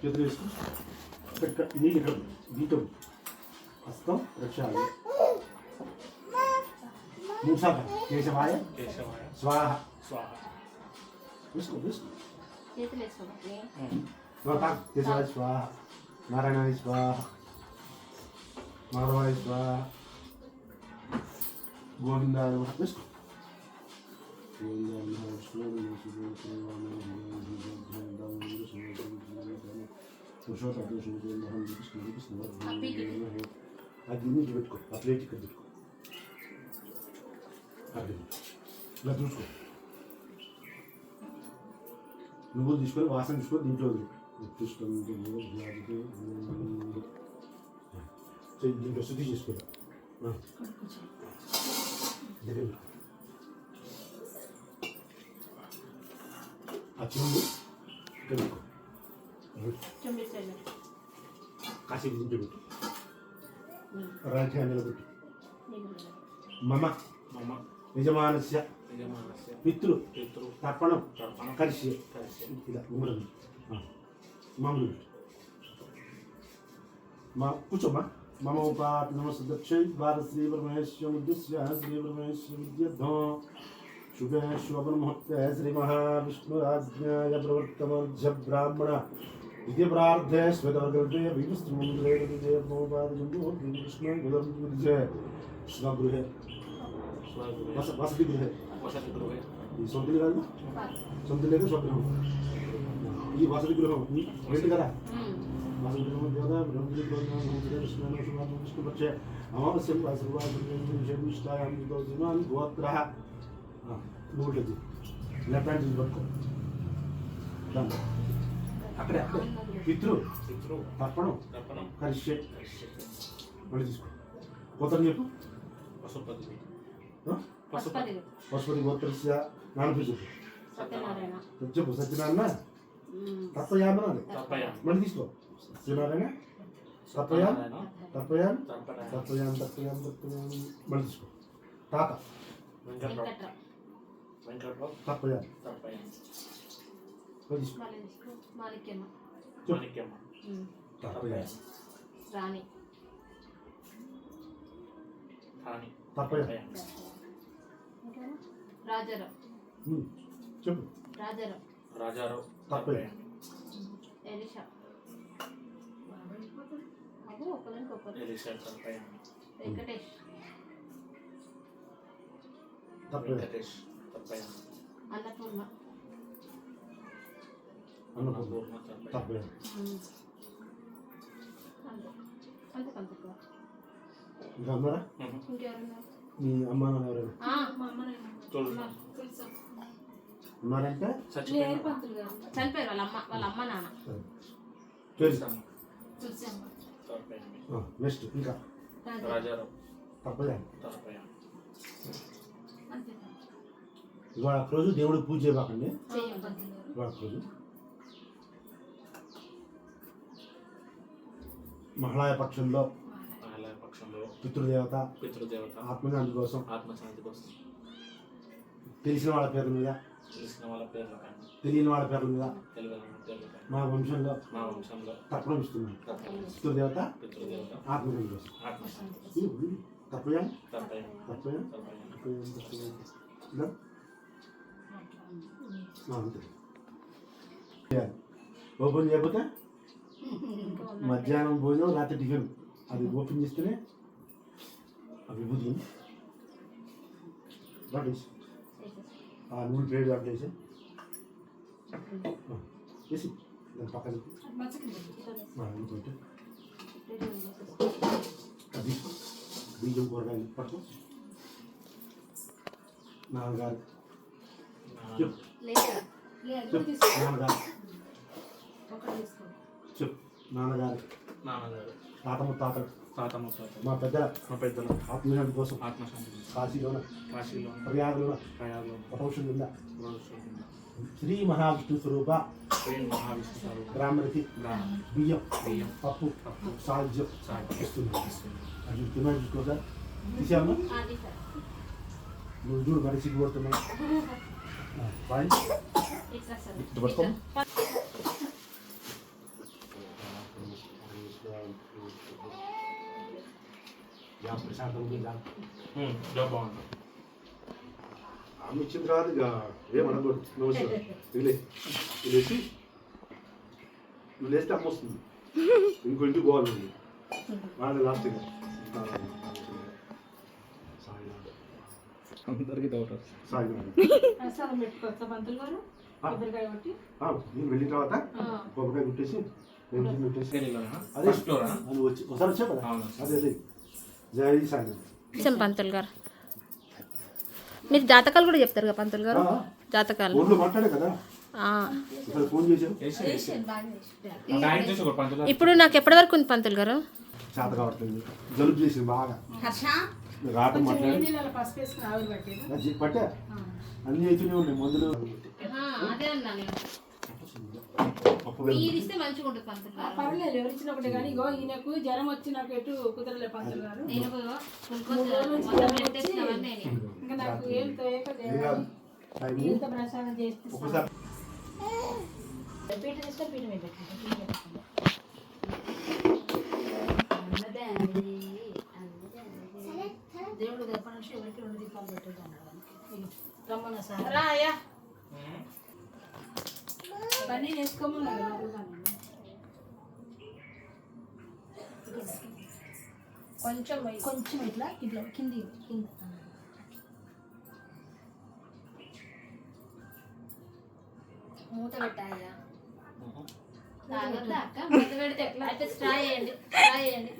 చేతులు వేసుకో ఇక్కడ నీళ్ళు ఇక్కడ దీంతో హస్తం రక్షాలి మూసాక కేశవాయ కేశవాయ స్వాహ స్వాహ వేసుకో వేసుకో చేతులు వేసుకోవాలి స్వాహ కేశవాయ స్వాహ నారాయణాయ స్వాహ మాధవాయ స్వాహ గోవిందాయ నమః వేసుకో గోవిందాయ నమః విష్ణువే నమః శివాయ శ్రీరామ అది నీటి పెట్టుకో ఆ ప్లేట్ ఇక్కడ పెట్టుకో అది ఇలా చూసుకో నువ్వులు తీసుకొని వాసన తీసుకొని దీంట్లో వదిలి. ఉత్కృష్టం దేవో ధ్యాయతే. చెయ్యి దీంట్లో శుద్ధి చేసుకో ఆ. దగ్గర పెట్టుకో. ఆ చెంబు ఇక్కడ పెట్టుకో చూపించండి కాసేపు దీంట్లో పెట్టు రైట్ హ్యాండ్ పెట్టు నీకు మమ మమ యజమానస్య యజమానస్య పితృ పితృ తర్పణం తర్పణం కరిష్యే కరిష్యే. ఇలా ఉంగరం ఆ. మామూలు పెట్టు. మా కూర్చోమ్మా మమ ఉపాత్ నమస్ దక్షై ద్వార శ్రీ పరమేశ్వర ఉద్దేశ్య శ్రీ పరమేశ్వర విద్యర్థం శుభే శోభన ముహూర్తే శ్రీ మహావిష్ణురాజ్ఞాయ ప్రవర్తమధ్య బ్రాహ్మణ విద్య ప్రార్థే శ్వేతవర్గే విష్ణుమంద్రే విజయ మోపాద జంబు కృష్ణ గుదం విజయ స్వగృహే స్వగృహే వస వసతి గృహే వసతి గృహే ఈ సొంతలు కాదు సొంత లేదు స్వగృహం ఈ వసతి గృహం ఈ రెండు కదా వసతి గృహం దేవత బ్రహ్మజీ కృష్ణ విష్ణుపక్షే అమావాస్యం వాసర్వాష్టాయాం జిమాన్ గోత్ర మూడు లేదు లెఫ్ట్ హ్యాండ్ పట్టుకో. అక్కడే అక్కడే. పితృ తర్పణం తర్పణం కరిష్యే కరిష్యే. మళ్ళీ తీసుకో. గోత్రం చెప్పు. పశుపతి? పశుపతి పశుపతి గోత్రస్య నాన్న చెప్పు. సత్యనారాయణ. చెప్పు సత్యనారాయణ. తర్పయామి మళ్ళీ తీసుకో. సత్యనారాయణ. తత్వయాం తర్పయామి తత్వయాం తత్వయాం తత్వయాం మళ్ళీ తీసుకో. తాత. వెంకట్రావు. వెంకట్రావు వెంకట్రావు తత్వయాం తర్పయామి మళ్ళీ తీసుకో మళ్ళీ తీసుకో మాణిక్యమ్మ మాణిక్యమ్మ ఉమ్. తత్వయాం రాణి ధాని తత్వయాం తర్పయామి ఇంకేనా? రాజారావు ఉమ్. చెప్పు రాజారావు రాజారావు తర్పయామి ఎలిషా అదే ఒకరికి ఒకరు ఎలిషా తర్పయామి వెంకటేష్ తత్వయాం వెంకటేష్ తర్పయామి అన్నపూర్ణ. అన్నపూర్ణ ఉమ్. అంతే అంతే ఇంకా ఇంకెవరున్నారు? మీ అమ్మ నాన్న. ఉన్నారంటే? చనిపోయారు వాళ్ళ అమ్మ వాళ్ళ అమ్మ నాన్న. నెక్స్ట్ ఇంకా. రాజా. రాజారావు. తర్పయామి అంతే. ఇవాళ రోజు దేవుడికి పూజ చేయబాకండి. ఇవాళ రోజు. మహిళా పక్షంలో పితృదేవత పితృదేవత ఆత్మశాంతి కోసం ఆత్మశాంతి కోసం తెలిసిన వాళ్ళ పేర్ల మీద తెలిసిన వాళ్ళ పేర్ల తెలియని వాళ్ళ పేర్ల మీద మా వంశంలో మా వంశంలో తర్పణం ఇస్తున్నాం పితృదేవత పితృదేవత ఆత్మశాంతి కోసం. ఆత్మశాంతి. తప్పయా తప్పయా తప్పయా తప్పయా. ఓపెన్ చేయకపోతే మధ్యాహ్నం భోజనం రాత్రి టిఫిన్. అది ఓపెన్ చేస్తేనే ఆ విభూతి దాంట్లో ఆ నూనె ప్లేట్ దాంట్లో వేసి. ఆ, దాని పక్కన ఆ, అది బీజం కూరగాయలు పట్టుకో. నాన్నగారు చెప్పు చెప్పు నాన్నగారు చెప్పు నాన్నగారు నాన్నగారు తాత ముత్తాతలు తాత ముత్తాత మా పెద్దల మా పెద్దలు ఆత్మశాంతి కోసం ఆత్మశాంతి కోసం కాశీలోన కాశీలో ప్రయాగలోన ప్రయాగంలో తపౌషం ఉందా రోజు శ్రీ మహావిష్ణు స్వరూప శ్రీ మహావిష్ణు స్వరూపం బ్రాహ్మణికి గ్రామం బియ్యం బియ్యం పప్పు పప్పు సాధ్యం సాయం ఇస్తుంది ఇస్తుంది. అది తిన్నాను చూసుకోదా తీసామా అది సార్ నువ్వు చూడు మరి సిగ్గుపడుతున్నా ఆమె ఇచ్చిన తర్వాత అమ్మ ఏమనకూడదు రాదు వీళ్ళు వేసి నువ్వు లేస్తే అమ్మ వస్తుంది. ఇంకో ఇంటికి పోవాలి నాకు లాస్ట్ అందరికి డౌట్ నేను వెళ్ళిన తర్వాత కొబ్బరికాయ కుట్టేసి బెంచ్ కుట్టేసి అదే ఫస్ట్ ఫ్లోరా అది వచ్చి ఒకసారి వచ్చా కదా? అవును. అదే అదే. జై సాయి ఇష్టం పంతులు గారు. మీరు జాతకాలు కూడా చెప్తారు కదా పంతులు గారు? జాతకాలు. కదా? చేసి ఇప్పుడు నాకు ఎప్పటి వరకు ఉంది పంతులు గారు? చేసింది బాగా. రావటం మాట్లాడి పట్టే. అన్ని అయితేనే ఉన్నాయి మందులు. అదే గారు పర్లేదు ఎవరు ఇచ్చిన ఒకటి కానీ ఇగో ఈయనకు జ్వరం వచ్చి నాకు ఎటు కుదరలే పంతులు గారు ఇంకా నాకు ఏం తోయక ఇంత ప్రసాదం చేస్తే పీట మీద దేవుడు ఎప్పటి నుంచి ఎవరికి రెండు దీపాలు పెట్టేది అన్నాడు. రమ్మన్న సార్. రాయా వేసుకోమన్నారు లోపల కొంచెం కొంచెం ఇట్లా ఇట్లా కింది కింద. మూత పెట్టాయా అక్క? మూత పెడితే ఎట్లా? అయితే స్ట్రా చేయండి స్ట్రా చేయండి.